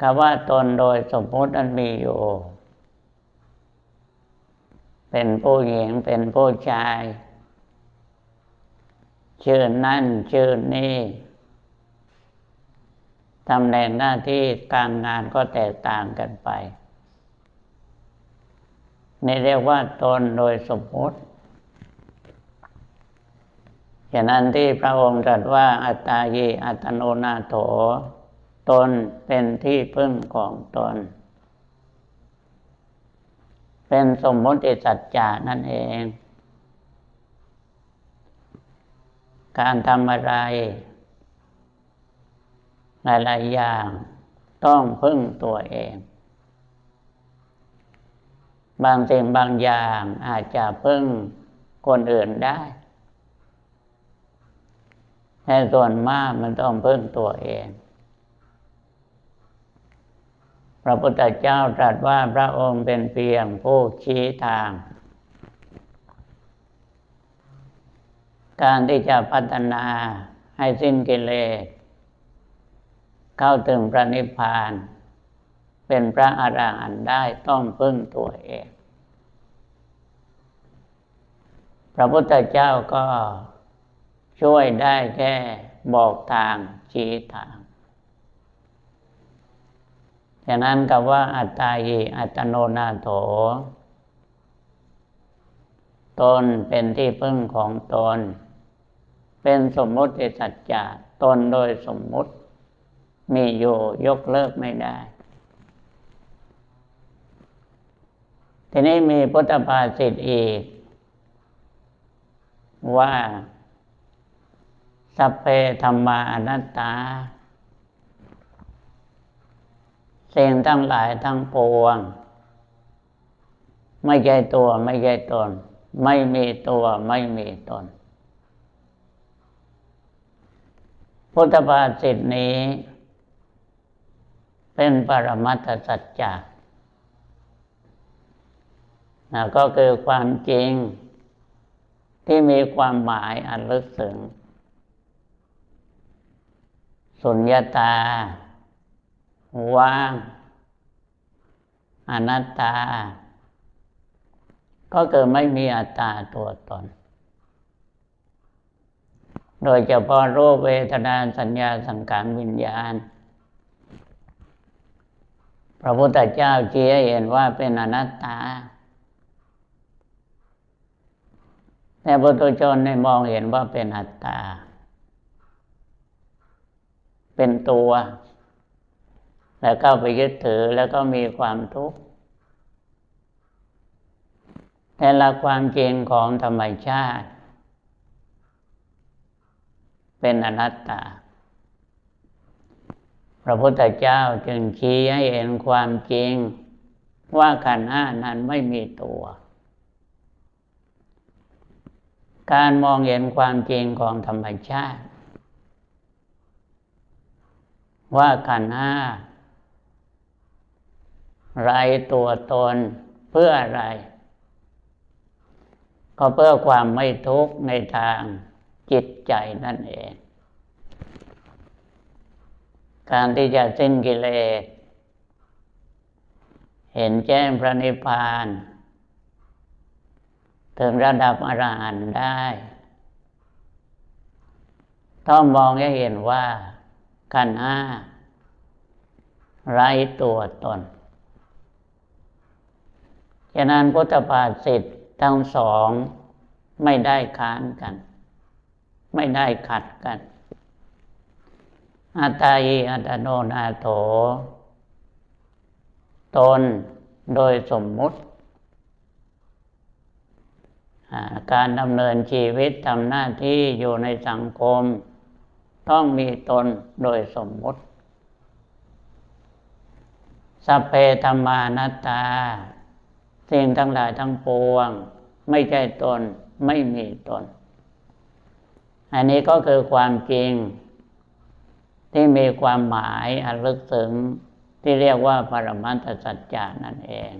คำว่าตนโดยสมมตินั้นมีอยู่ เป็นผู้หญิงเป็นผู้ชาย ชื่อนั่นชื่อนี่ตำแหน่งหน้าที่การงานก็แตกต่างกันไป นี่เรียกว่าตนโดยสมมติฉะนั้นที่พระองค์ตรัสว่าอัตตายีอัตโนนาโถ ตนเป็นที่พึ่งของตน เป็นสมมติสัจจานั่นเอง การทำอะไร หลายๆอย่างต้องพึ่งตัวเอง บางสิ่งบางอย่างอาจจะพึ่งคนอื่นได้แต่ส่วนมากมันต้องพึ่งตัวเอง พ ระพุทธเจ้าตรัสว่าพระองค์เป็นเพียงผู้ชี้ทาง การที่จะพัฒนาให้สิ้นกิเลส เข้าถึงพระนิพพาน เป็นพระอรหันต์ได้ต้องพึ่งตัวเอง พระพุทธเจ้าก็ช่วยได้แค่บอกทางชี้ทาง ฉะนั้นกับว่าอัตตาหิอัตโนนาโถ ตนเป็นที่พึ่งของตน เป็นสมมุติสัจจะตนโดยสมมุติ มีอยู่ยกเลิกไม่ได้ ทีนี้มีพุทธภาษิตอีก ว่า สัพเพธรรมาอนัตตา สิ่งทั้งหลายทั้งปวง ไม่ใช่ตัวไม่ใช่ตน ไม่มีตัวไม่มีตน พุทธภาษิตนี้ เป็นปรมัตสัจจะนะก็คือความจริง ที่มีความหมายอันลึกซึ้งสุญญาตา ว่าง อนัตตา ก็คือไม่มีอัตตาตัวตน โดยเฉพาะรูปเวทนาสัญญาสังขารวิญญาณ พระพุทธเจ้าชี้ให้เห็นว่าเป็นอนัตตาแต่บุตรชนได้มองเห็นว่าเป็นอัตตา เป็นตัว แล้วก็ไปยึดถือแล้วก็มีความทุกข์แต่ละความจริงของธรรมชาติ เป็นอนัตตา พระพุทธเจ้าจึงชี้ให้เห็นความจริง ว่าขันห้านั้นไม่มีตัว การมองเห็นความจริงของธรรมชาติ ว่าขันห้า ไรตัวตนเพื่ออะไร ก็เพื่อความไม่ทุกข์ในทางจิตใจนั่นเอง การที่จะสิ้นกิเลส เห็นแจ้งพระนิพพาน ถึงระดับอรหันต์ได้ ต้องมองให้เห็นว่าขันห้าไร้ตัวตน ฉะนั้นพุทธภาษิตทั้งสองไม่ได้ค้านกัน ไม่ได้ขัดกัน อัตาหิอัตโนนาโถ ตนโดยสมมุติ การดำเนินชีวิตทำหน้าที่อยู่ในสังคม ต้องมีตนโดยสมมุติ สัพเพธรรมานัตตา สิ่งทั้งหลายทั้งปวง ไม่ใช่ตนไม่มีตน อันนี้ก็คือความจริง ที่มีความหมายอันลึกซึ้งที่เรียกว่าปรมัตถสัจจานั่นเอง